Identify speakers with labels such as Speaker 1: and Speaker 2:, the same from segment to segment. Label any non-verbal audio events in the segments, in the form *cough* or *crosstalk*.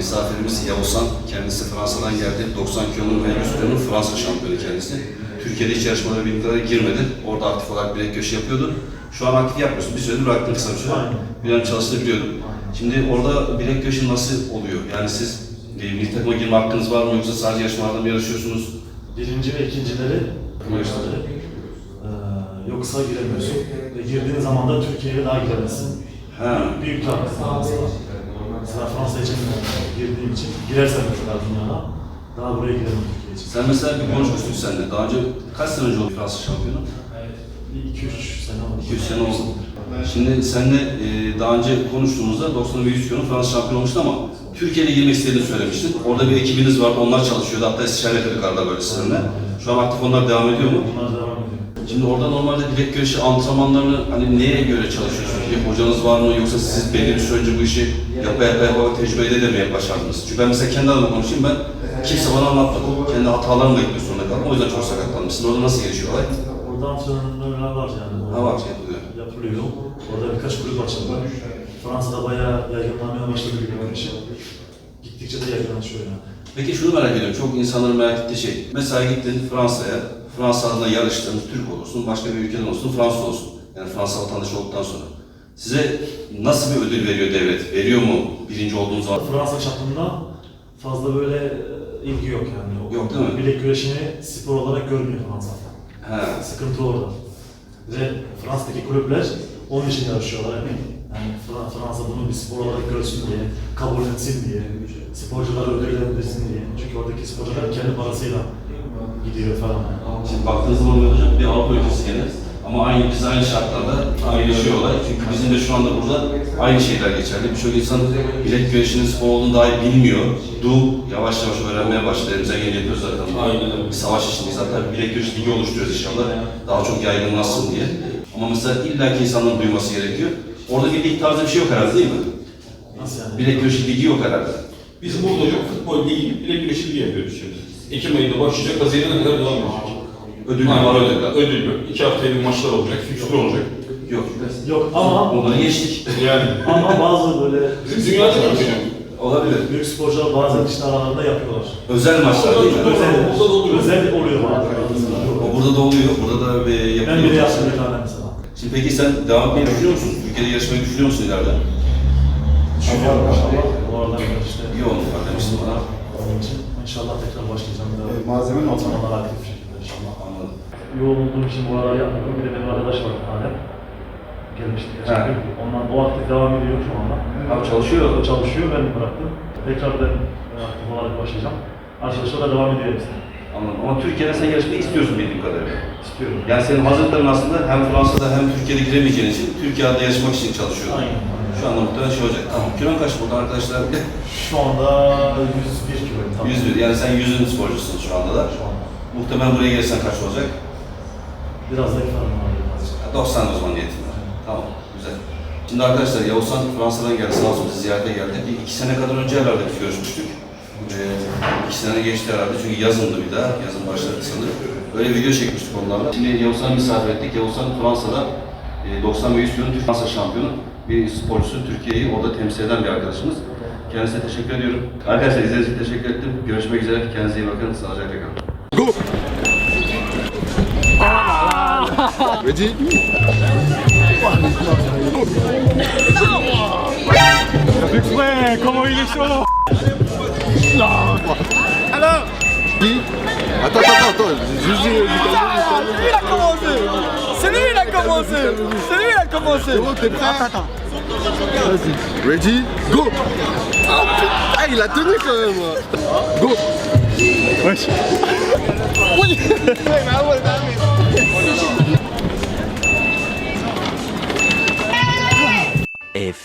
Speaker 1: misafirimiz Yavuzhan. Kendisi Fransa'dan geldi. 90 kilonun ve 100 kilonun Fransa şampiyonu kendisi. Türkiye'de hiç yarışmalara bir kadar girmedi. Orada aktif olarak bilek köşe yapıyordu. Şu an aktif yapmıyorsun. Bir süredir bıraktın kısa bir süre. An çalıştığını biliyordum. Şimdi orada bilek köşe nasıl oluyor? Yani siz e, milli takıma girme hakkınız var mı yoksa sadece yarışmalarda mı yarışıyorsunuz?
Speaker 2: Birinci ve ikincileri yarışları. Ee, yoksa giremiyorsun. Ve girdiğin zaman da Türkiye'ye daha giremezsin.
Speaker 1: Ha.
Speaker 2: Büyük tahmin mesela. Fransa için girdiğim için girersem mesela dünyada daha buraya giremem Türkiye için.
Speaker 1: Sen mesela bir konuşmuştuk seninle. Daha önce kaç sene önce oldu Fransa şampiyonu?
Speaker 2: Bir 2-3 sene oldu.
Speaker 1: 200 sene oldu. Şimdi seninle e, daha önce konuştuğumuzda 90 ve 100 kilonun Fransa şampiyonu olmuştu ama Türkiye'de girmek istediğini söylemiştin. Orada bir ekibiniz vardı, onlar çalışıyordu. Hatta istişare böyle sizinle. Şu an aktif onlar devam ediyor mu?
Speaker 2: Bunlar devam ediyor.
Speaker 1: Şimdi orada normalde bilek güreşi antrenmanlarını hani neye göre çalışıyorsunuz? Bir hocanız var mı yoksa siz belli bir süre önce bu işi yapa yapa yapa tecrübeyle de mi başardınız? Çünkü ben mesela kendi adıma konuşayım ben kimse bana anlatmadı. Kendi hatalarımla gitmek zorunda kaldım. O yüzden çok sakatlandım. Sizin orada nasıl gelişiyor olay?
Speaker 2: Orada antrenörler var yani.
Speaker 1: Ha var yapılıyor.
Speaker 2: Yapılıyor. Orada birkaç kulüp açıldı. Fransa'da bayağı yaygınlanmaya başladı bir güreşi. Gittikçe de yaygınlaşıyor yani.
Speaker 1: Peki şunu merak ediyorum. Çok insanların merak ettiği şey. Mesela gittin Fransa'ya. Fransa adına yarıştın. Türk olursun. Başka bir ülkeden olsun. Fransız olsun. Yani Fransa vatandaşı olduktan sonra. Size nasıl bir ödül veriyor devlet? Veriyor mu birinci olduğunuz zaman?
Speaker 2: Fransa çapında fazla böyle e, ilgi yok yani. O
Speaker 1: Yok değil mi?
Speaker 2: Bilek güreşini spor olarak görmüyor Fransa.
Speaker 1: He.
Speaker 2: Sıkıntı orada. Ve Fransa'daki kulüpler onun için yarışıyorlar. Yani, yani Fra- Fransa bunu bir spor olarak görsün diye, kabul etsin diye, sporcuları ödüllendirsin diye. Çünkü oradaki sporcular kendi parasıyla gidiyor falan.
Speaker 1: Şimdi baktığınız zaman ne olacak? Bir Avrupa ülkesi gene. Ama aynı biz aynı şartlarda paylaşıyor olay. Çünkü bizim de şu anda burada aynı şeyler geçerli. Birçok insan bilek güreşinin spor olduğunu dahi bilmiyor. Du yavaş yavaş öğrenmeye başladı. Elimizden geleni yapıyoruz zaten.
Speaker 3: Aynen öyle.
Speaker 1: Bir savaş içindeyiz. Hatta bilek güreşi ligi oluşturuyoruz inşallah. Daha çok yaygınlaşsın diye. Ama mesela illaki insanların duyması gerekiyor. Orada bir lig tarzı bir şey yok herhalde değil mi?
Speaker 2: Nasıl yani?
Speaker 1: Bilek güreşi ligi yok herhalde.
Speaker 3: Biz burada hocam futbol ligi, bilek güreşi ligi yapıyoruz şimdi. Ekim ayında başlayacak, Haziran'a kadar devam edecek.
Speaker 1: Ödül
Speaker 3: Aynen,
Speaker 1: var ödül.
Speaker 3: Ödül yok. İki haftaya bir maçlar olacak, fikstür olacak.
Speaker 1: Yok.
Speaker 2: Yok ama
Speaker 1: Onları geçtik.
Speaker 3: Yani
Speaker 2: ama bazı böyle
Speaker 3: bizim dünyada yok hocam.
Speaker 1: Olabilir.
Speaker 2: büyük sporcular bazen işte aralarında yapıyorlar.
Speaker 1: Özel maçlar değil mi?
Speaker 2: Özel,
Speaker 3: burada da oluyor.
Speaker 2: özel oluyor bazen.
Speaker 1: O burada da oluyor. Burada da bir
Speaker 2: Ben
Speaker 1: yapılıyor.
Speaker 2: biri yaptım bir tane mesela.
Speaker 1: Şimdi peki sen devam etmeyi düşünüyor musun? Türkiye'de yarışmayı düşünüyor musun ileride?
Speaker 2: Düşünüyorum inşallah. Bu aralar işte
Speaker 1: İyi bak demiştin bana.
Speaker 2: onun için inşallah tekrar başlayacağım. da.
Speaker 4: malzeme not
Speaker 2: Antrenmanlar aktif bir şekilde inşallah.
Speaker 1: Anladım.
Speaker 2: Yoğun olduğum için bu aralar yapmıyorum. Bir de benim arkadaş var bir tane. Gelmişti gün. Ondan o aktif devam ediyor şu anda.
Speaker 1: Abi çalışıyor.
Speaker 2: O çalışıyor, ben bıraktım. Tekrar ben e, aktif olarak başlayacağım. Arkadaşlar da devam ediyor hepsi.
Speaker 1: Anladım. Ama Türkiye'de sen yarışmayı istiyorsun bildiğim kadarıyla.
Speaker 2: İstiyorum.
Speaker 1: Yani senin hazırlıkların aslında hem Fransa'da hem Türkiye'de giremeyeceğin için Türkiye'de yarışmak için çalışıyorsun.
Speaker 2: Aynen.
Speaker 1: Şu anda muhtemelen şey olacak. Tamam. Kilon kaç burada arkadaşlar?
Speaker 2: Şu anda 101 kiloyum. tam.
Speaker 1: 101. Yani sen 100'ün sporcusun şu anda da.
Speaker 2: Şu anda.
Speaker 1: Muhtemelen buraya gelirsen kaç olacak?
Speaker 2: Biraz da ifadem var birazcık.
Speaker 1: 90 o zaman niyetim var. Tamam, güzel. Şimdi arkadaşlar Yavuzhan Fransa'dan geldi, sağ olsun bizi ziyarete geldi. Bir iki sene kadar önce herhalde görüşmüştük. Ee, iki sene geçti herhalde çünkü yazındı bir daha, yazın başladı sanırım. Böyle video çekmiştik onlarla. Şimdi Yavuzhan'ı misafir ettik. Yavuzhan Fransa'da e, 90 ve 100 kilonun Türk Fransa şampiyonu bir sporcusu. Türkiye'yi orada temsil eden bir arkadaşımız. Kendisine teşekkür ediyorum. Arkadaşlar izlediğiniz için teşekkür ettim. Görüşmek üzere. Kendinize iyi bakın. Sağlıcakla kalın.
Speaker 4: Ready?
Speaker 5: Comment il est chaud
Speaker 4: Qui Attends, attends, attends. Juste, euh,
Speaker 5: Lui il a commencé. C'est lui il a commencé. C'est lui il a commencé.
Speaker 4: T'es prêt Attends, Vas-y. Ready? Go. Oh putain, il a tenu quand même. Go.
Speaker 5: Wesh.
Speaker 6: A *laughs*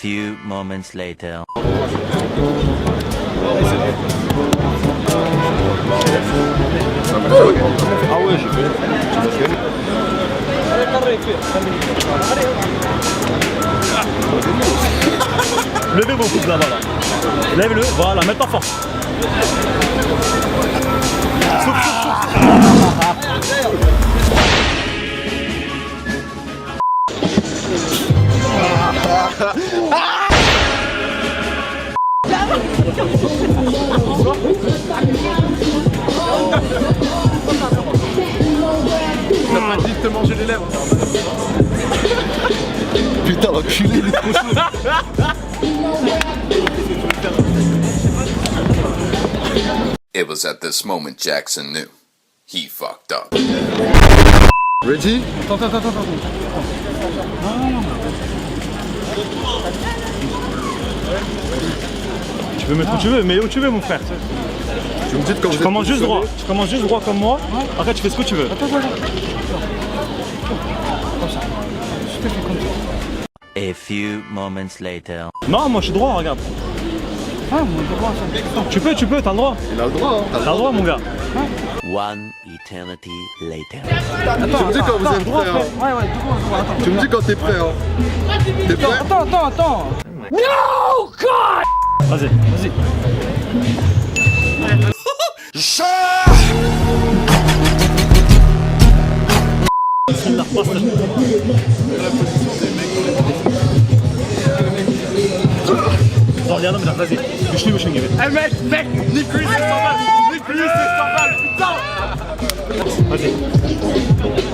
Speaker 6: few moments later.
Speaker 5: Levez vos pouces là. Lève-le, voilà, mets souffle, souffle. Putain, l'enculé, il est trop chaud.
Speaker 7: It was at this moment Jackson knew. He fucked up.
Speaker 4: Ready? Attends. Ah.
Speaker 8: Tu peux mettre où tu veux, mais où tu veux mon frère.
Speaker 4: Tu
Speaker 8: commences juste droit. Tu commences juste droit comme moi. Après tu fais ce que tu veux.
Speaker 6: A few moments later.
Speaker 8: Non, moi je suis droit, regarde. Tu peux, tu peux, t'as le droit.
Speaker 4: Il a le droit, hein.
Speaker 8: T'as le droit, mon gars.
Speaker 6: One eternity later.
Speaker 4: Tu me dis quand vous êtes prêt, hein.
Speaker 5: Ouais, ouais, droit, droit, attends.
Speaker 4: Tu me dis quand t'es prêt, hein. T'es prêt
Speaker 5: Attends, attends, attends.
Speaker 8: Vas-y, vas-y. *laughs* Oh, regarde, mais là, vas-y, je suis
Speaker 5: motion gaming. Eh mec, mec, Nick Fury, c'est 100 balles 100 balles, putain
Speaker 8: Vas-y.